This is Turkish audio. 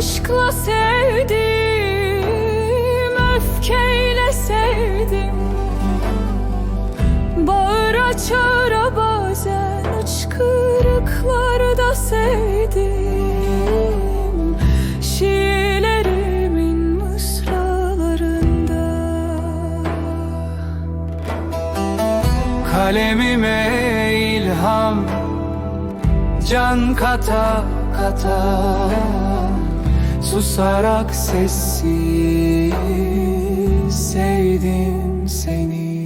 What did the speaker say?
aşkla sevdim Öfkeyle sevdim. Bağıra çağıra bazen Hıçkırıklarda sevdim. Şiirlerimin mısralarında. Kalemime ilham Can kata kata Susarak sessiz Sevdim seni